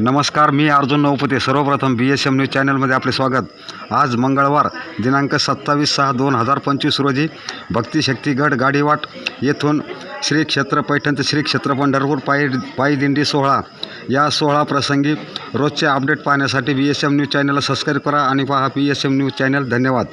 नमस्कार मी अर्जुन नवपते. सर्वप्रथम बी S M news चॅनलमध्ये आपले स्वागत. आज मंगळवार दिनांक सत्तावीस सहा दोन हजार पंचवीस रोजी भक्तिशक्तीगड गाडीवाट येथून श्री क्षेत्र पैठण ते श्री क्षेत्र पंढरपूर पायी पायी दिंडी सोहळा. या सोहळा प्रसंगी रोजचे अपडेट पाहण्यासाठी बी एस एम न्यूज चॅनलला सबस्क्राईब करा आणि पहा B S M news channel धन्यवाद.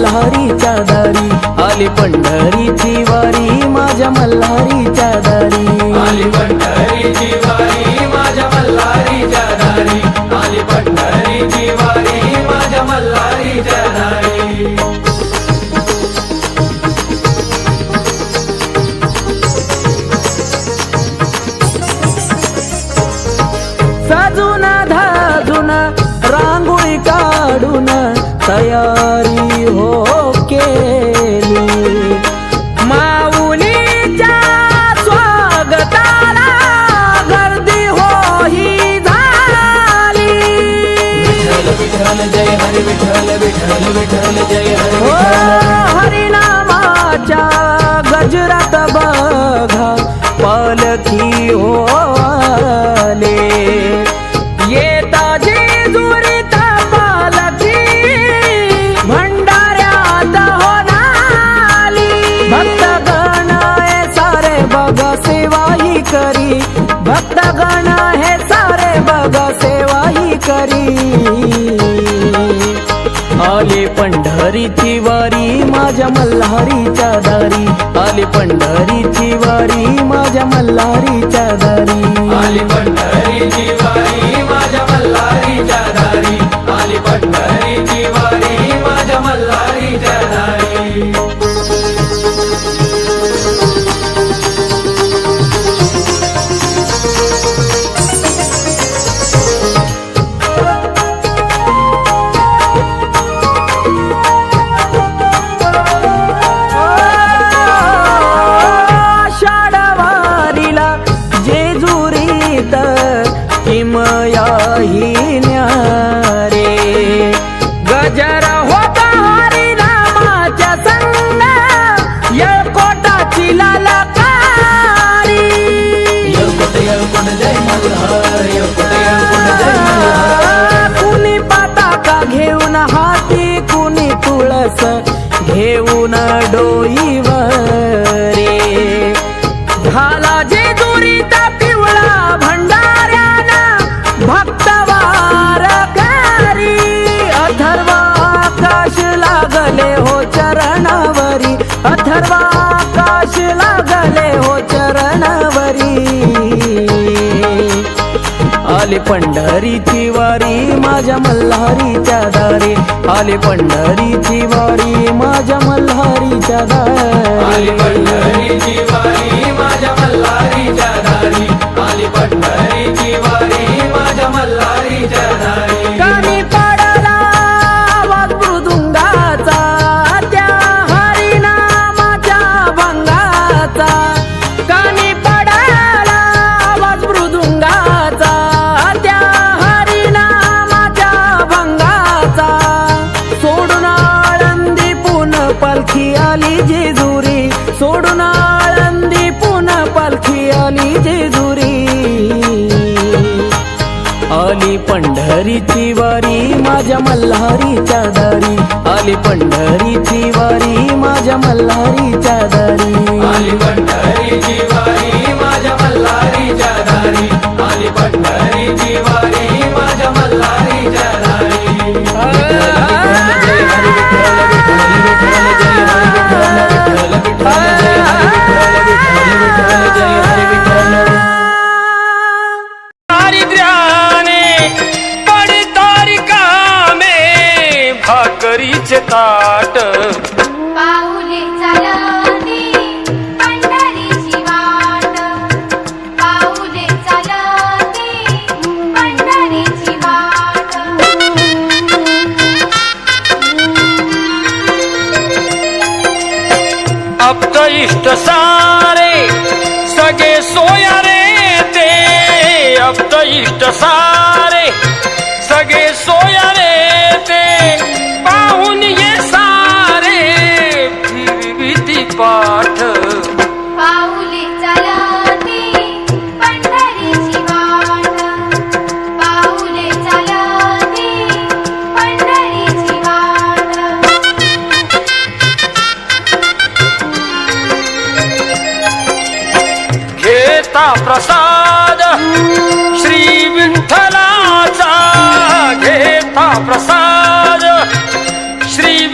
मल्हारीच्या दारी. आली पंढरीची वारी माझ्या मल्हारीच्या दारी. విఠల విఠల జయ హరి मल्हारीच्या दारी. आली पंढरीची वारी माझ्या मल्हारीच्या दारी. आली पंढरीची वारी माझ्या मल्हारीच्या दारी. आले पंढरीची वारी माझ्या मल्हारीच्या दारी. पालखी आली जेजुरी. सोडून आळंदी पुन्हा पालखी आली जेजुरी. आली पंढरीची वारी माझ्या मल्हारीच्या दारी. आली पंढरीची वारी माझ्या मल्हारीच्या दारी. आली पंढरीची इष्ट सारे सगळे सोयाने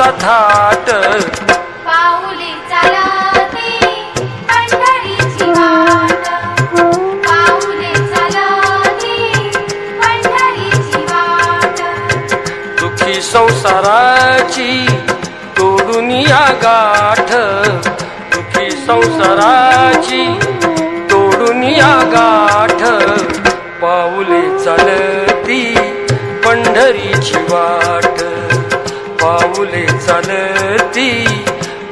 पावसाचा थाट. संसाराची तोडुनिया गाठ. दुखी संसाराची तोडुनिया गाठ. पाऊले चालती पंढरीची वाट. चालती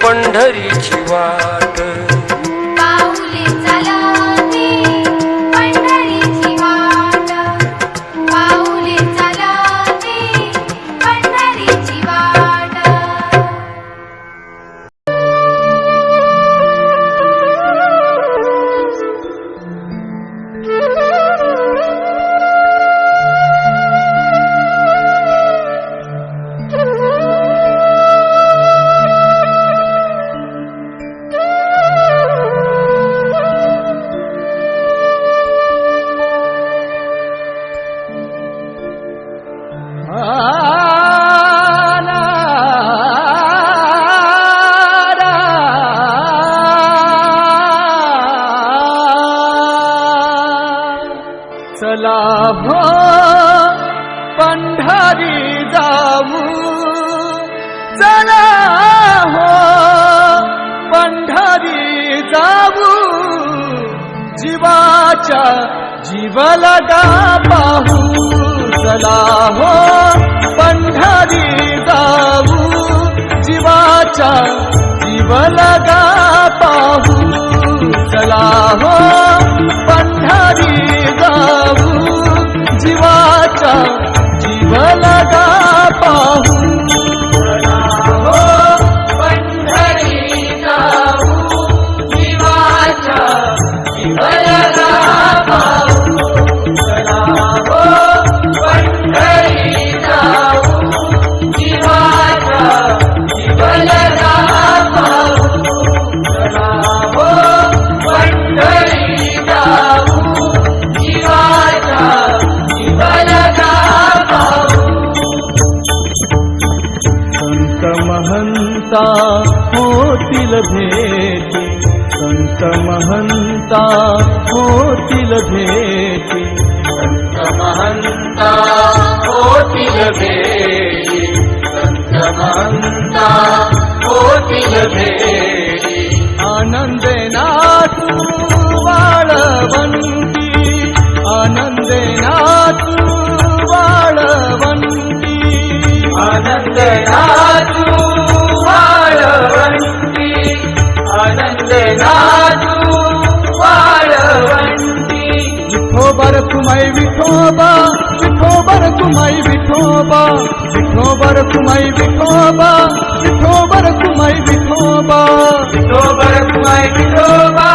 पंढरीची वाट. चला पंढरी जाऊ. चला हो पंढरी जाऊ. जीवाच्या जीवलगा पाहू चला हो पंढरी जाऊ. जीवाच्या जीवलगा पाहू चला हो पंढरी जाऊ. शिवाचा जीव लगा पाहून महन्ता होति लभेति सन्त महन्ता होति लभेति सन्त महन्ता होति लभेति सन्त महन्ता होति लभेति आनन्देनासु वाळवन्ति कुमाई विठोबा विठोबर कुमाई विठोबा विठोबर कुमाई विठोबा विठोबर कुमाई विठोबा. विठोबर कुमाई विठोबा